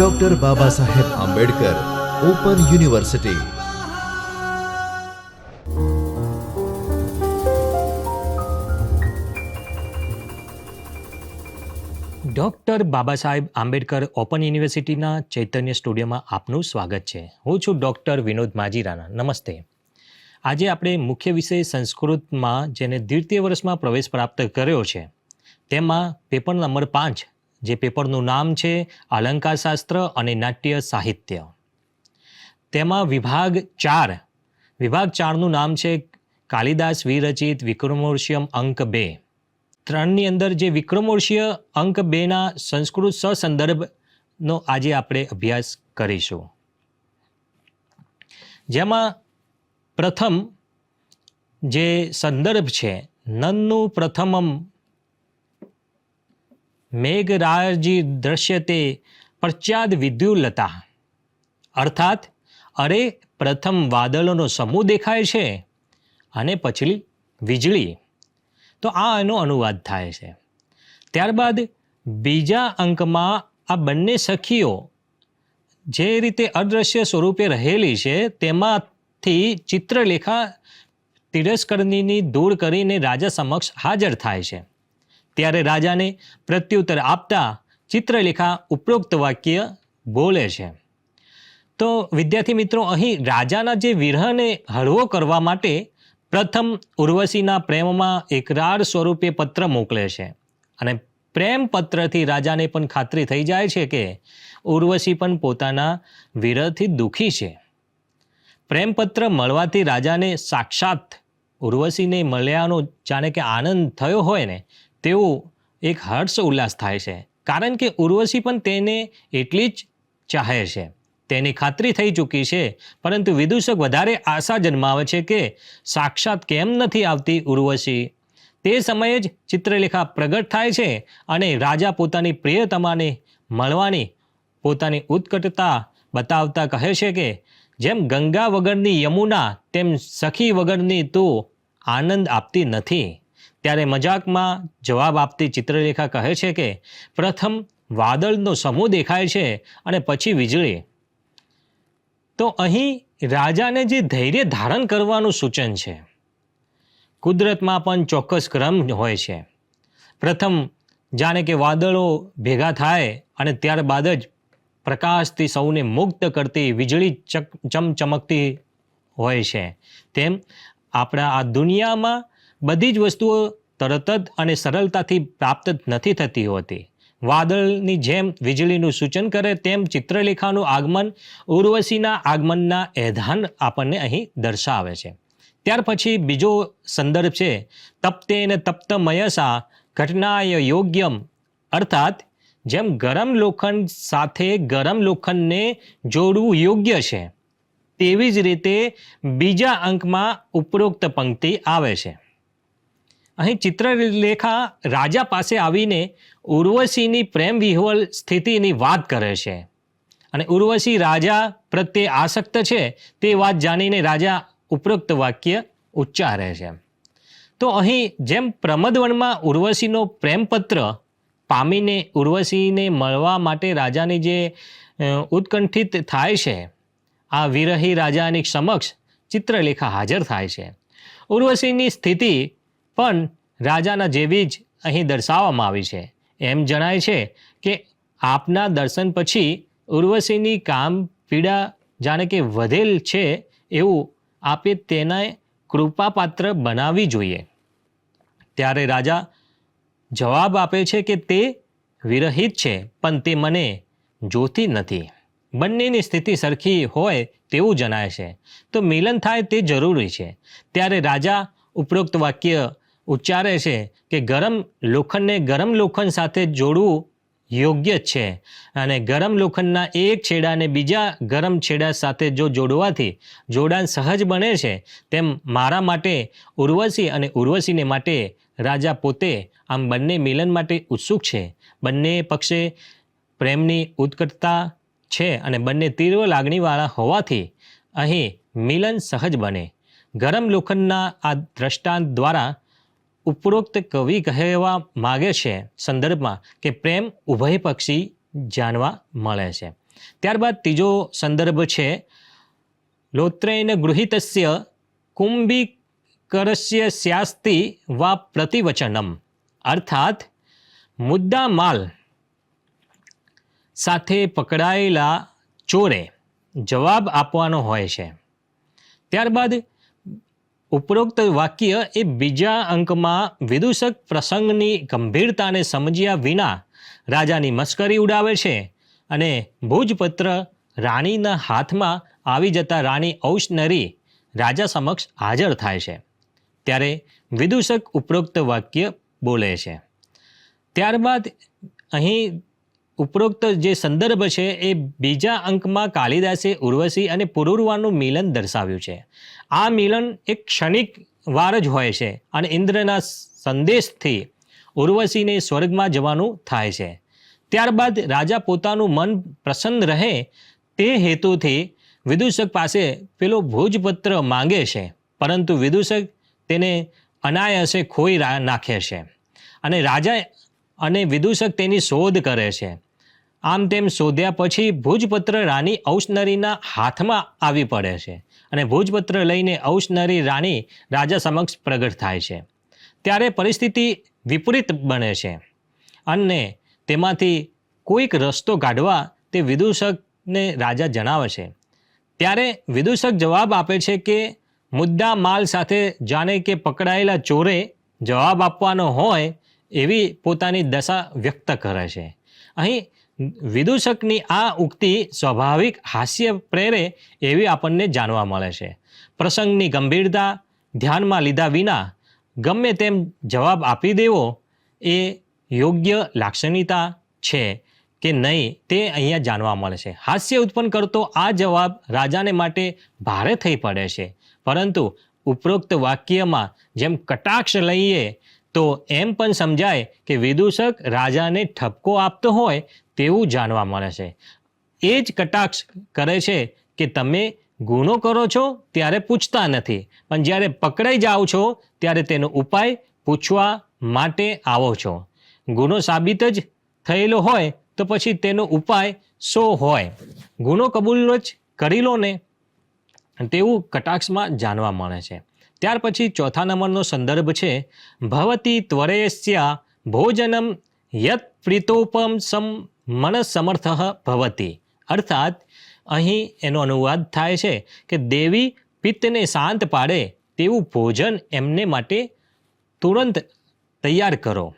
Doctor Baba Saheb Ambedkar open university doctor Baba Saheb Ambedkar open યુનિવર્સિટીના ચૈતન્ય સ્ટુડિયોમાં આપનું સ્વાગત છે. હું છું ડૉક્ટર વિનોદ માજીરાના. નમસ્તે. આજે આપણે મુખ્ય વિષય સંસ્કૃતમાં, જેને દ્વિતીય વર્ષમાં પ્રવેશ પ્રાપ્ત કર્યો છે, તેમાં પેપર નંબર પાંચ જે પેપરનું નામ છે અલંકારશાસ્ત્ર અને નાટ્ય સાહિત્ય. તેમાં વિભાગ ચાર, વિભાગ ચારનું નામ છે કાલિદાસ વિરચિત વિક્રમોર્ષિયમ અંક બે. ત્રણની અંદર જે વિક્રમોર્ષિય અંક બેના સંસ્કૃત સસંદર્ભનો આજે આપણે અભ્યાસ કરીશું. જેમાં પ્રથમ જે સંદર્ભ છે, નનનું પ્રથમમ મેઘરાજી દ્રશ્યતે પ્રચ્યાદ વિદ્યુલતા. અર્થાત, અરે પ્રથમ વાદળોનો સમૂહ દેખાય છે અને પછી વીજળી. તો આ એનો અનુવાદ થાય છે. ત્યારબાદ બીજા અંકમાં આ બંને સખીઓ જે રીતે અદૃશ્ય સ્વરૂપે રહેલી છે, તેમાંથી ચિત્રલેખા તિરસ્કરણીની દૂર કરીને રાજા સમક્ષ હાજર થાય છે. ત્યારે રાજાને પ્રત્યુત્તર આપતા ચિત્રલેખા ઉપરોક્ત વાક્ય બોલે છે. તો વિદ્યાર્થી મિત્રો, અહીં રાજાના જે વિરહને હળવો કરવા માટે પ્રથમ ઉર્વશીના પ્રેમમાં એકરાર સ્વરૂપે પત્ર મોકલે છે. અને પ્રેમ પત્રથી રાજાને પણ ખાતરી થઈ જાય છે કે ઉર્વશી પણ પોતાના વિરહથી દુઃખી છે. પ્રેમપત્ર મળવાથી રાજાને સાક્ષાત ઉર્વશીને મળ્યાનો જાણે કે આનંદ થયો હોય ને તેવું એક હર્ષ ઉલ્લાસ થાય છે. કારણ કે ઉર્વશી પણ તેને એટલી જ ચાહે છે. તેની ખાતરી થઈ ચૂકી છે. પરંતુ વિદૂષક વધારે આશા જન્માવે છે કે સાક્ષાત કેમ નથી આવતી ઉર્વશી? તે સમયે જ ચિત્રલેખા પ્રગટ થાય છે અને રાજા પોતાની પ્રિયતમાને મળવાની પોતાની ઉત્કટતા બતાવતા કહે છે કે, જેમ ગંગા વગરની યમુના, તેમ સખી વગરની તું આનંદ આપતી નથી. ત્યારે મજાકમાં જવાબ આપતી ચિત્રલેખા કહે છે કે, પ્રથમ વાદળનો સમૂહ દેખાય છે અને પછી વીજળી. તો અહીં રાજાને જે ધૈર્ય ધારણ કરવાનું સૂચન છે, કુદરતમાં પણ ચોક્કસ ક્રમ હોય છે. પ્રથમ જાણે કે વાદળો ભેગા થાય અને ત્યારબાદ જ પ્રકાશથી સૌને મુક્ત કરતી વીજળી ચક, ચમચમકતી હોય છે. તેમ આપણા આ દુનિયામાં બધી જ વસ્તુઓ તરત જ અને સરળતાથી પ્રાપ્ત નથી થતી હોતી. વાદળની જેમ વીજળીનું સૂચન કરે તેમ ચિત્રલેખાનું આગમન ઉર્વશીના આગમનના એધાન આપણને અહીં દર્શાવે છે. ત્યાર પછી બીજો સંદર્ભ છે, તપ્તે તપ્ત મયસા ઘટનાય યોગ્યમ. અર્થાત, જેમ ગરમ લોખંડ સાથે ગરમ લોખંડને જોડવું યોગ્ય છે, તેવી જ રીતે બીજા અંકમાં ઉપરોક્ત પંક્તિ આવે છે. અહીં ચિત્રલેખા રાજા પાસે આવીને ઉર્વશીની પ્રેમ વિહવલ સ્થિતિની વાત કરે છે. અને ઉર્વશી રાજા પ્રત્યે આસક્ત છે તે વાત જાણીને રાજા ઉપરોક્ત વાક્ય ઉચ્ચારે છે. તો અહીં જેમ પ્રમદવનમાં ઉર્વશીનો પ્રેમપત્ર પામીને ઉર્વશીને મળવા માટે રાજાની જે ઉત્કંઠિત થાય છે, આ વિરહી રાજાની સમક્ષ ચિત્રલેખા હાજર થાય છે. ઉર્વશીની સ્થિતિ પણ રાજાના જેવી જ અહીં દર્શાવવામાં આવી છે. એમ જણાય છે કે આપના દર્શન પછી ઉર્વશીની કામ પીડા જાણે કે વધેલ છે એવું આપે તેને કૃપાપાત્ર બનાવવી જોઈએ. ત્યારે રાજા જવાબ આપે છે કે તે વિરહિત છે, પણ તે મને જોતી નથી. બંનેની સ્થિતિ સરખી હોય તેવું જણાય છે. તો મિલન થાય તે જરૂરી છે. ત્યારે રાજા ઉપરોક્ત વાક્ય ઉચ્ચારે છે કે ગરમ લોખંડને ગરમ લોખંડ સાથે જોડવું યોગ્ય છે. અને ગરમ લોખંડના એક છેડાને બીજા ગરમ છેડા સાથે જો જોડવાથી જોડાણ સહજ બને છે, તેમ મારા માટે, ઉર્વશી અને ઉર્વશીને માટે રાજા પોતે આમ બંને મિલન માટે ઉત્સુક છે. બંને પક્ષે પ્રેમની ઉત્કટતા છે અને બંને તીવ્ર લાગણીવાળા હોવાથી અહીં મિલન સહજ બને. ગરમ લોખંડના આ દ્રષ્ટાંત દ્વારા ઉપરોક્ત કવિ કહેવા માગે છે સંદર્ભમાં કે પ્રેમ ઉભય પક્ષી જાણવા મળે છે. ત્યારબાદ ત્રીજો સંદર્ભ છે, લોત્રેન ગૃહિતસ્ય કુંભીકરસ્ય સ્યાસ્તિ વા પ્રતિવચનમ. અર્થાત મુદ્દા માલ સાથે પકડાયેલા ચોરે જવાબ આપવાનો હોય છે. ત્યારબાદ ઉપરોક્ત વાક્ય એ બીજા અંકમાં વિદૂષક પ્રસંગની ગંભીરતાને સમજ્યા વિના રાજાની મશ્કરી ઉડાવે છે અને ભોજપત્ર રાણીના હાથમાં આવી જતા રાણી ઔષનરી રાજા સમક્ષ હાજર થાય છે. ત્યારે વિદૂષક ઉપરોક્ત વાક્ય બોલે છે. ત્યારબાદ અહીં ઉપરોક્ત જે સંદર્ભ છે, એ બીજા અંકમાં કાલિદાસે ઉર્વશી અને પુરુરવાનું મિલન દર્શાવ્યું છે. આ મિલન એક ક્ષણિક વાર જ હોય છે અને ઇન્દ્રના સંદેશથી ઉર્વશીને સ્વર્ગમાં જવાનું થાય છે. ત્યારબાદ રાજા પોતાનું મન પ્રસન્ન રહે તે હેતુથી વિદૂષક પાસે પેલો ભોજપત્ર માંગે છે, પરંતુ વિદૂષક તેને અનાયાસે ખોઈ નાખે છે અને રાજા અને વિદૂષક તેની શોધ કરે છે. આમ તેમ શોધ્યા પછી ભુજપત્ર રાણી ઔષનરીના હાથમાં આવી પડે છે અને ભુજપત્ર લઈને ઔષનરી રાણી રાજા સમક્ષ પ્રગટ થાય છે. ત્યારે પરિસ્થિતિ વિપરીત બને છે અને તેમાંથી કોઈક રસ્તો કાઢવા તે વિદૂષકને રાજા જણાવે છે. ત્યારે વિદૂષક જવાબ આપે છે કે મુદ્દા માલ સાથે જાણે કે પકડાયેલા ચોરે જવાબ આપવાનો હોય એવી પોતાની દશા વ્યક્ત કરે છે. અહીં વિદૂષકની આ ઉક્તિ સ્વાભાવિક હાસ્ય પ્રેરે એવી આપણને જાણવા મળે છે. પ્રસંગની ગંભીરતા ધ્યાનમાં લીધા વિના ગમે તેમ જવાબ આપી દેવો એ યોગ્ય લાક્ષણિકતા છે કે નહીં તે અહીંયા જાણવા મળે છે. હાસ્ય ઉત્પન્ન કરતો આ જવાબ રાજાને માટે ભારે થઈ પડે છે. પરંતુ ઉપરોક્ત વાક્યમાં જેમ કટાક્ષ લઈએ તો એમ પણ સમજાય કે વિદૂષક રાજાને ઠપકો આપતો હોય તેવું જાણવા મળે છે. એ જ કટાક્ષ કરે છે કે તમે ગુનો કરો છો ત્યારે પૂછતા નથી. પણ જ્યારે પકડાઈ જાઓ છો ત્યારે તેનો ઉપાય પૂછવા માટે આવો છો. ગુનો સાબિત જ થયેલો હોય તો પછી તેનો ઉપાય શો હોય? ગુનો કબૂલ જ કરી લો ને તેવું કટાક્ષમાં જાણવા મળે છે. ત્યાર પછી ચોથા નંબરનો સંદર્ભ છે. ભવતી ત્વરેસ્યા ભોજનમ યત પ્રીતોપમ સમ મનસમર્થ ભવતી. અર્થાત, અહીં એનો અનુવાદ થાય છે કે દેવી પિત્તને શાંત પાડે તેવું ભોજન એમને માટે તુરંત તૈયાર કરો.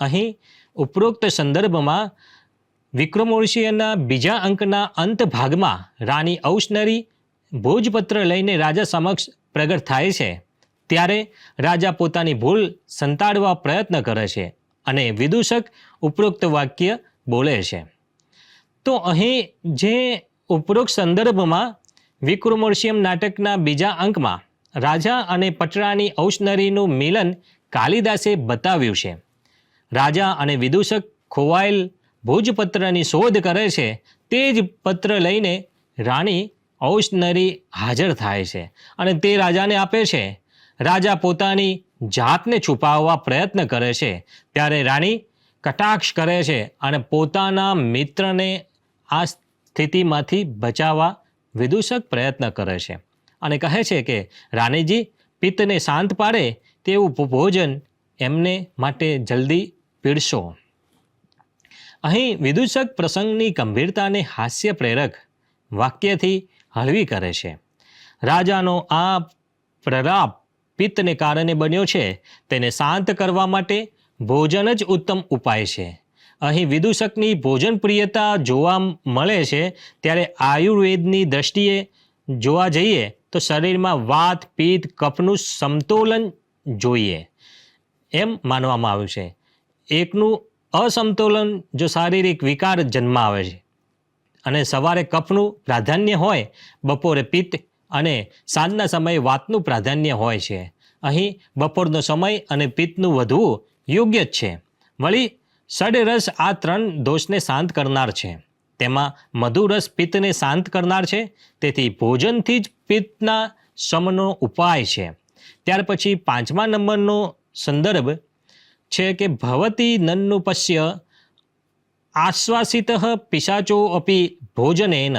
અહીં ઉપરોક્ત સંદર્ભમાં વિક્રમોર્ષિયના બીજા અંકના અંત ભાગમાં રાણી ઔષનરી ભોજપત્ર લઈને રાજા સમક્ષ પ્રગટ થાય છે. ત્યારે રાજા પોતાની ભૂલ સંતાડવા પ્રયત્ન કરે છે અને વિદૂષક ઉપરોક્ત વાક્ય બોલે છે. તો અહીં જે ઉપરોક્ત સંદર્ભમાં વિક્રમોર્શિયમ નાટકના બીજા અંકમાં રાજા અને પટરાની ઔષનરીનું મિલન કાલિદાસે બતાવ્યું છે. રાજા અને વિદૂષક ખોવાયેલ ભોજપત્રની શોધ કરે છે તે જ પત્ર લઈને રાણી ઔષનરી હાજર થાય છે અને તે રાજાને આપે છે. રાજા પોતાની જાતને છુપાવવા પ્રયત્ન કરે છે. ત્યારે રાણી કટાક્ષ કરે છે અને પોતાના મિત્રને આ સ્થિતિમાંથી બચાવવા વિદૂષક પ્રયત્ન કરે છે. અને કહે છે કે, રાણીજી, પિત્તને શાંત પાડે તેવું ભોજન એમને માટે જલ્દી પીડશો અહીં વિદૂષક પ્રસંગની ગંભીરતાને હાસ્ય પ્રેરક વાક્યથી હળવી કરે છે. રાજાનો આ પ્રલાપ પિત્તને કારણે બન્યો છે. તેને શાંત કરવા માટે ભોજન જ ઉત્તમ ઉપાય છે. અહીં વિદૂષકની ભોજન પ્રિયતા જોવા મળે છે, ત્યારે આયુર્વેદની દ્રષ્ટિએ જોવા જઈએ તો શરીરમાં વાત પિત્ત કફનું સમતોલન જોઈએ એમ માનવામાં આવ્યું છે. એકનું અસમતોલન જો શારીરિક વિકાર જન્માવે છે અને સવારે કફનું પ્રાધાન્ય હોય, બપોરે પિત્ત અને સાંજના સમયે વાતનું પ્રાધાન્ય હોય છે. અહીં બપોરનો સમય અને પિત્તનું વધવું યોગ્ય જ છે. વળી ષડરસ આ ત્રણ દોષને શાંત કરનાર છે. તેમાં મધુરસ પિત્તને શાંત કરનાર છે. તેથી ભોજનથી જ પિત્તના શમનો ઉપાય છે. ત્યાર પછી પાંચમા નંબરનો સંદર્ભ છે કે ભવતી નન્નુ પશ્ય આશ્વાસિત પિશાચો અપી ભોજનેન.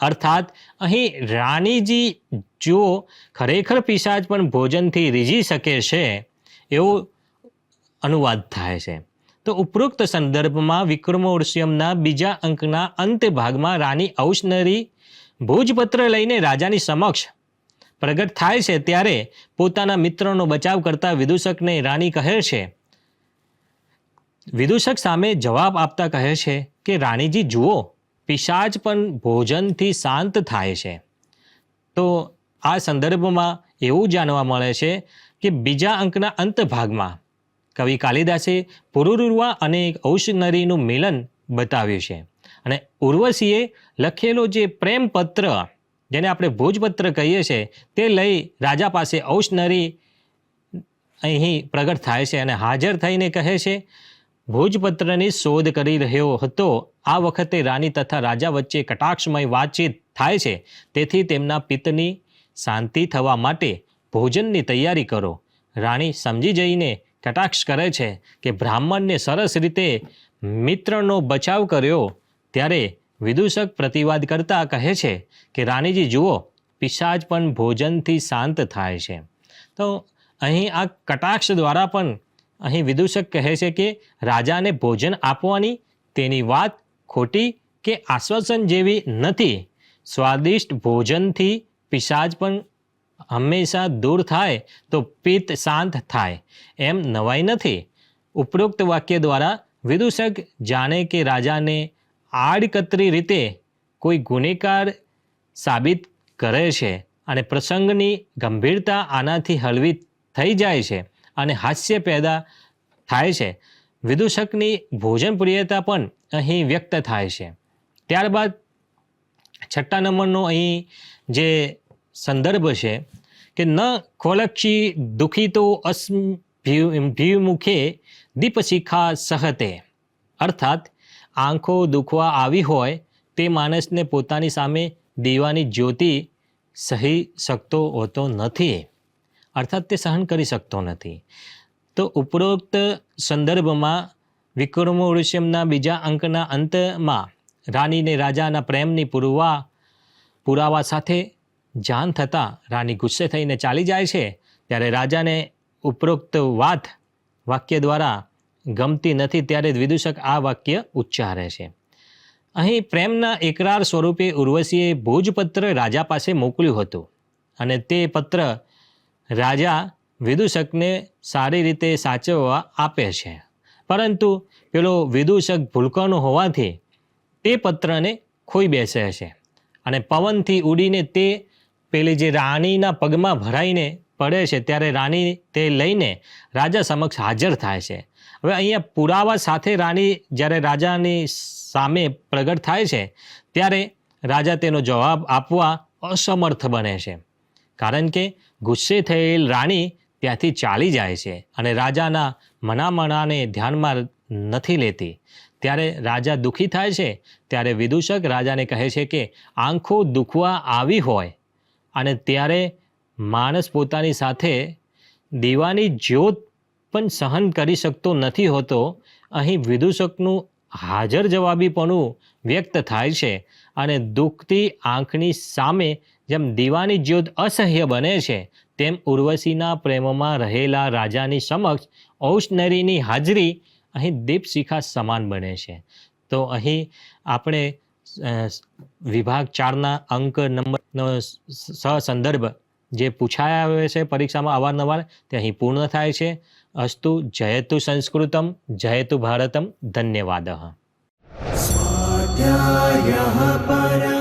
અર્થાત, અહીં રાણીજી જો ખરેખર પિશાચ પણ ભોજનથી રીઝી શકે છે, એવો અનુવાદ થાય છે. તો ઉપરોક્ત સંદર્ભમાં વિક્રમોર્ષિયમના બીજા અંકના અંત ભાગમાં રાણી ઔષનરી ભોજપત્ર લઈને રાજાની સમક્ષ પ્રગટ થાય છે ત્યારે પોતાના મિત્રનો બચાવ કરતા વિદૂષકને રાણી કહે છે. વિદૂષક સામે જવાબ આપતા કહે છે કે, રાણીજી, જુઓ, પિશાચ પણ ભોજનથી શાંત થાય છે. તો આ સંદર્ભમાં એવું જાણવા મળે છે કે બીજા અંકના અંત ભાગમાં કવિ કાલિદાસે પુરુરુવા અને ઔષનરીનું મિલન બતાવ્યું છે. અને ઉર્વશીએ લખેલો જે પ્રેમ પત્ર જેને આપણે ભોજપત્ર કહીએ છીએ તે લઈ રાજા પાસે ઔષનરી અહીં પ્રગટ થાય છે અને હાજર થઈને કહે છે, ભોજપત્રની શોધ કરી રહ્યો હતો. આ વખતે રાણી તથા રાજા વચ્ચે કટાક્ષમય વાતચીત થાય છે. તેથી તેમના પિત્તની શાંતિ થવા માટે ભોજનની તૈયારી કરો. રાણી સમજી જઈને કટાક્ષ કરે છે કે બ્રાહ્મણને સરસ રીતે મિત્રનો બચાવ કર્યો, ત્યારે વિદૂષક પ્રતિવાદ કરતા કહે છે કે, રાણીજી, જુઓ, પિશાચ પણ ભોજનથી શાંત થાય છે. તો અહીં આ કટાક્ષ દ્વારા પણ અહીં વિદૂષક કહે છે કે, રાજાને ભોજન આપવાની તેની વાત ખોટી કે આશ્વાસન જેવી નથી. સ્વાદિષ્ટ ભોજનથી પિશાચ પણ હંમેશા દૂર થાય તો પિત્ત શાંત થાય. એમ નવાઈ નથી. ઉપરોક્ત વાક્ય દ્વારા વિદૂષક જાણે કે રાજાને આડકતરી રીતે કોઈ ગુનેગાર સાબિત કરે છે અને પ્રસંગની ગંભીરતા આનાથી હળવી થઈ જાય છે અને હાસ્ય પેદા થાય છે. વિદૂષકની ભોજન પ્રિયતા પણ અહીં વ્યક્ત થાય છે. ત્યારબાદ છઠ્ઠા નંબરનો અહીં જે સંદર્ભ છે કે ન ખોલક્ષી દુઃખિતો અસ્ભ્યુમુખે દીપશિખા સહતે. અર્થાત, આંખો દુખવા આવી હોય તે માણસને પોતાની સામે દીવાની જ્યોતિ સહી શકતો હોતો નથી. અર્થાત, તે સહન કરી શકતો નથી. તો ઉપરોક્ત સંદર્ભમાં વિક્રમોરુષ્યમના બીજા અંકના અંતમાં રાણીને રાજાના પ્રેમની પુરવા, પુરાવા સાથે જાણ થતાં રાણી ગુસ્સે થઈને ચાલી જાય છે, ત્યારે રાજાને ઉપરોક્ત વાત વાક્ય દ્વારા ગમતી નથી ત્યારે વિદૂષક આ વાક્ય ઉચ્ચારે છે. અહીં પ્રેમના એકરાર સ્વરૂપે ઉર્વશીએ ભોજપત્ર રાજા પાસે મોકલ્યું હતું અને તે પત્ર રાજા વિદૂષકને સારી રીતે સાચવવા આપે છે. પરંતુ પેલો વિદૂષક ભૂલકાનો હોવાથી તે પત્રને ખોઈ બેસે છે અને પવનથી ઉડીને તે પેલી જે રાણીના પગમાં ભરાઈને પડે છે, ત્યારે રાણી તે લઈને રાજા સમક્ષ હાજર થાય છે. હવે અહીંયા પુરાવા સાથે રાણી જ્યારે રાજાની સામે પ્રગટ થાય છે, ત્યારે રાજા તેનો જવાબ આપવા અસમર્થ બને છે. કારણ કે ગુસ્સે થયેલ રાણી ત્યાંથી ચાલી જાય છે અને રાજાના મનામણાને ધ્યાનમાં નથી લેતી. ત્યારે રાજા દુઃખી થાય છે, ત્યારે વિદૂષક રાજાને કહે છે કે, આંખો દુખવા આવી હોય અને ત્યારે માણસ પોતાની સાથે દીવાની જ્યોત પણ સહન કરી શકતો નથી હોતો. અહીં વિદૂષકનું હાજર જવાબીપણું વ્યક્ત થાય છે અને દુઃખતી આંખની સામે જેમ દીવાની જ્યોત અસહ્ય બને છે, તેમ ઉર્વશીના પ્રેમમાં રહેલા રાજાની સમક્ષ ઔષનરીની હાજરી અહીં દીપશિખા સમાન બને છે. તો અહીં આપણે વિભાગ ચારના અંક નંબરનો સહસંદર્ભ જે પૂછાયા આવે છે પરીક્ષામાં અવારનવાર, તે અહીં પૂર્ણ થાય છે. અસ્તુ જયતુ સંસ્કૃતમ, જયતુ ભારતમ, ધન્યવાદ. સ્વાધ્યાય